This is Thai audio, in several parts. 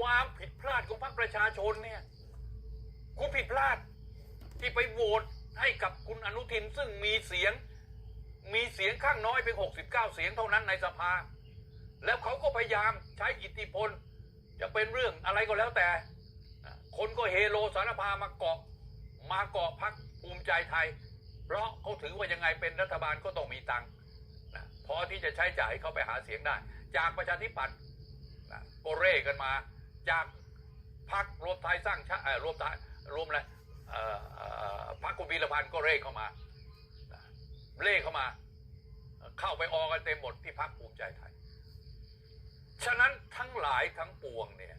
ความผิดพลาดของพรรคประชาชนเนี่ย คุณผิดพลาดที่ไปโหวตให้กับคุณอนุทินซึ่งมีเสียง มีเสียงข้างน้อยเป็น69 เสียงเท่านั้นในสภา แล้วเขาก็พยายามใช้อิทธิพล จะเป็นเรื่องอะไรก็แล้วแต่ คนก็เฮโลสารพามาเกาะ มาเกาะพักภูมิใจไทย เพราะเขาถือว่ายังไงเป็นรัฐบาลก็ต้องมีตังค์พอที่จะใช้จ่ายให้เขาไปหาเสียงได้ จากประชาธิปัตย์ก็เร่กันมา จากพักรวมไทยสร้างชาติเอ่อรวมไทยรวมอะไรพรรคคุณวีรพันธ์ก็เร่เข้ามา เร่เข้ามา เข้าไปออกันเต็มหมดที่พักภูมิใจไทย ฉะนั้นทั้งหลายทั้งปวงเนี่ย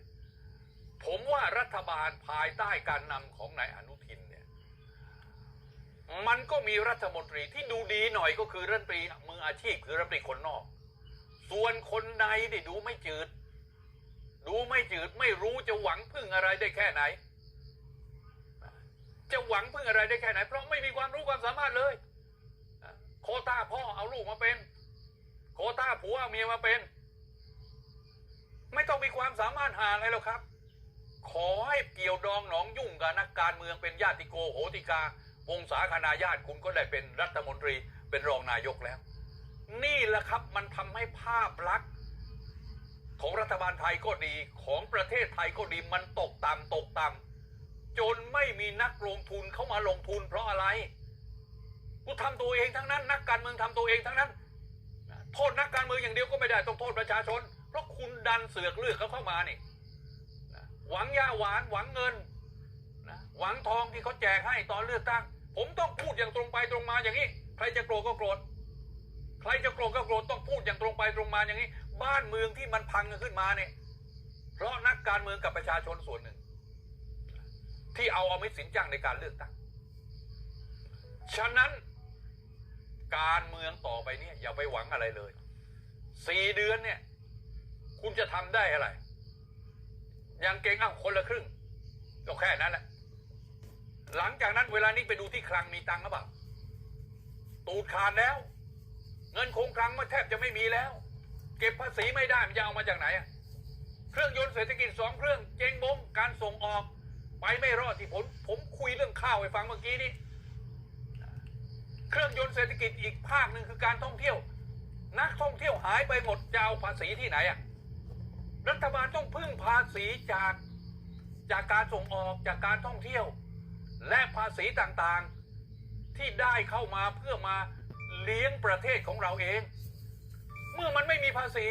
ผมว่ารัฐบาลภายใต้การนำของนายอนุทินเนี่ย มันก็มีรัฐมนตรีที่ดูดีหน่อยก็คือรัฐมนตรีมืออาชีพคือรัฐมนตรีคนนอก ส่วนคนในนี่ดูไม่จืด ดูไม่จืดไม่รู้จะหวังพึ่งอะไรได้แค่ไหน จะหวังพึ่งอะไรได้แค่ไหน เพราะไม่มีความรู้ความสามารถเลย โคต้าพ่อเอาลูกมาเป็น โคต้าผัวเอาเมียมาเป็น ไม่ต้องมีความสามารถหาอะไรหรอกครับ ขอให้เกี่ยวดองหนองยุ่งกับนักการเมืองเป็นญาติโกโหติกาวงศาคณาญาติคุณก็ได้เป็นรัฐมนตรีเป็นรองนายกแล้ว นี่แหละครับมันทำให้ภาพลักษณ์ ของรัฐบาลไทยก็ดีของประเทศไทยก็ดีมันตกต่ำตกต่ำจนไม่มีนักลงทุนเข้ามาลงทุนเพราะอะไรกูทำตัวเองทั้งนั้น นักการเมืองทำตัวเองทั้งนั้น โทษนักการเมืองอย่างเดียวก็ไม่ได้ต้องโทษประชาชน เพราะคุณดันเสือกเลือกเขาเข้ามานี่หวังยาหวานหวังเงินนะหวังทองที่เขาแจกให้ตอนเลือกตั้ง ผมต้องพูดอย่างตรงไปตรงมาอย่างนี้ ใครจะโกรธก็โกรธใครจะโกรธก็โกรธต้องพูดอย่างตรงไปตรงมาอย่างนี้ บ้านเมืองที่มันพังขึ้นมาเนี่ย เพราะนักการเมืองกับประชาชนส่วนหนึ่ง ที่เอาเอาไม่สินจ้างในการเลือกตั้ง ฉะนั้นการเมืองต่อไปเนี่ยอย่าไปหวังอะไรเลย สี่เดือนเนี่ย คุณจะทำได้อะไรอย่างเก่งอ้าวคนละครึ่งก็แค่นั้นแหละ หลังจากนั้นเวลานี้ไปดูที่คลังมีตังค์หรือเปล่าตูดขาดแล้ว เงินคงคลังมันแทบจะไม่มีแล้ว เก็บภาษีไม่ได้มันจะเอามาจากไหนอะเครื่องยนต์เศรษฐกิจสองเครื่องเจงบงการส่งออกไปไม่รอดที่ผมผมคุยเรื่องข้าวให้ฟังเมื่อกี้นี้เครื่องยนต์เศรษฐกิจอีกภาคหนึ่งคือการท่องเที่ยว นักท่องเที่ยวหายไปหมดจะเอาภาษีที่ไหนอะรัฐบาลต้องพึ่งภาษีจากจากการส่งออกจากการท่องเที่ยว และภาษีต่างๆที่ได้เข้ามาเพื่อมาเลี้ยงประเทศของเราเอง เมื่อมันไม่มีภาษี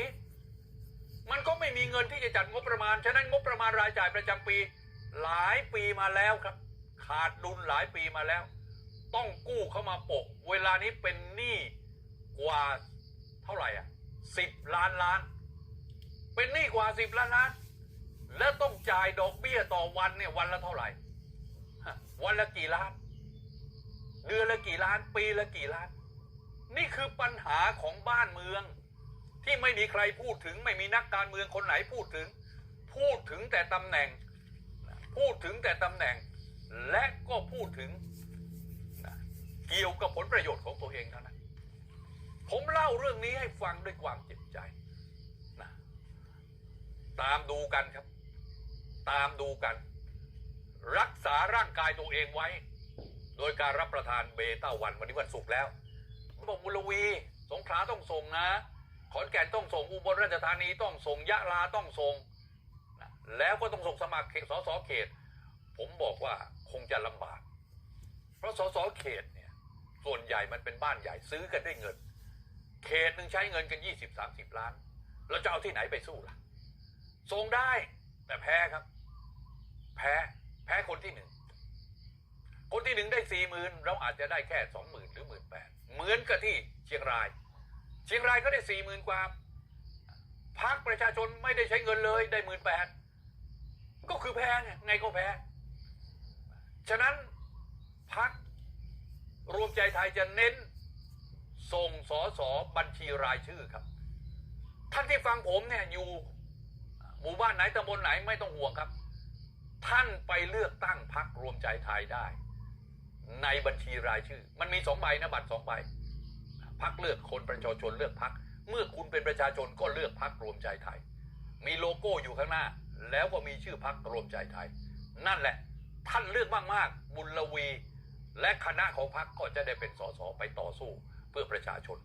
มันก็ไม่มีเงินที่จะจัดงบประมาณ ฉะนั้นงบประมาณรายจ่ายประจำปี หลายปีมาแล้วครับ ขาดดุลหลายปีมาแล้ว ต้องกู้เข้ามาปก เวลานี้เป็นหนี้กว่าเท่าไหร่อะสิบล้านล้าน เป็นหนี้กว่าสิบล้านล้าน แล้วต้องจ่ายดอกเบี้ยต่อวันเนี่ยวันละเท่าไหร่ วันละกี่ล้าน เดือนละกี่ล้าน ปีละกี่ล้าน นี่คือปัญหาของบ้านเมือง ที่ไม่มีใครพูดถึง ไม่มีนักการเมืองคนไหนพูดถึง พูดถึงแต่ตำแหน่ง พูดถึงแต่ตำแหน่ง และก็พูดถึงเกี่ยวกับผลประโยชน์ของตัวเองเท่านั้นผมเล่าเรื่องนี้ให้ฟังด้วยความเจ็บใจนะตามดูกันครับ ตามดูกัน รักษาร่างกายตัวเองไว้ โดยการรับประทานเบต้าวันวันนี้วันศุกร์แล้วบอกบุรวี สงขลาต้องส่งนะ ขอนแก่นต้องส่งอุบลราชธานีต้องส่งยะลาต้องส่งแล้วก็ต้องส่งสมัครเขตสสเขต ผมบอกว่าคงจะลำบาก เพราะสสเขตเนี่ยส่วนใหญ่มันเป็นบ้านใหญ่ซื้อกันด้วยเงิน เขตหนึ่งใช้เงินกันยี่สิบสามสิบล้าน แล้วจะเอาที่ไหนไปสู้ล่ะส่งได้แต่แพ้ครับ แพ้แพ้คนที่หนึ่งคนที่หนึ่งได้สี่หมื่นเราอาจจะได้แค่สองหมื่นหรือหมื่นแปดเหมือนกับที่เชียงราย ชียงรายก็ได้สี่หมื่นกว่าพักประชาชนไม่ได้ใช้เงินเลยได้หมื่นแปดก็คือแพ้ไงไงก็แพ้ ฉะนั้นพักรวมใจไทยจะเน้น ส่งสอสอบัญชีรายชื่อครับ ท่านที่ฟังผมเนี่ยอยู่หมู่บ้านไหนตำบลไหนไม่ต้องห่วงครับ ท่านไปเลือกตั้งพักรวมใจไทยได้ ในบัญชีรายชื่อ มันมีสองใบนะบัตรสองใบ พักเลือกคนประชาชนเลือกพัก เมื่อคุณเป็นประชาชนก็เลือกพักรวมใจไทย มีโลโก้อยู่ข้างหน้า แล้วก็มีชื่อพักรวมใจไทย นั่นแหละ ท่านเลือกมากๆ บุญลวี และคณะของพักก็จะได้เป็นสสไปต่อสู้เพื่อประชาชน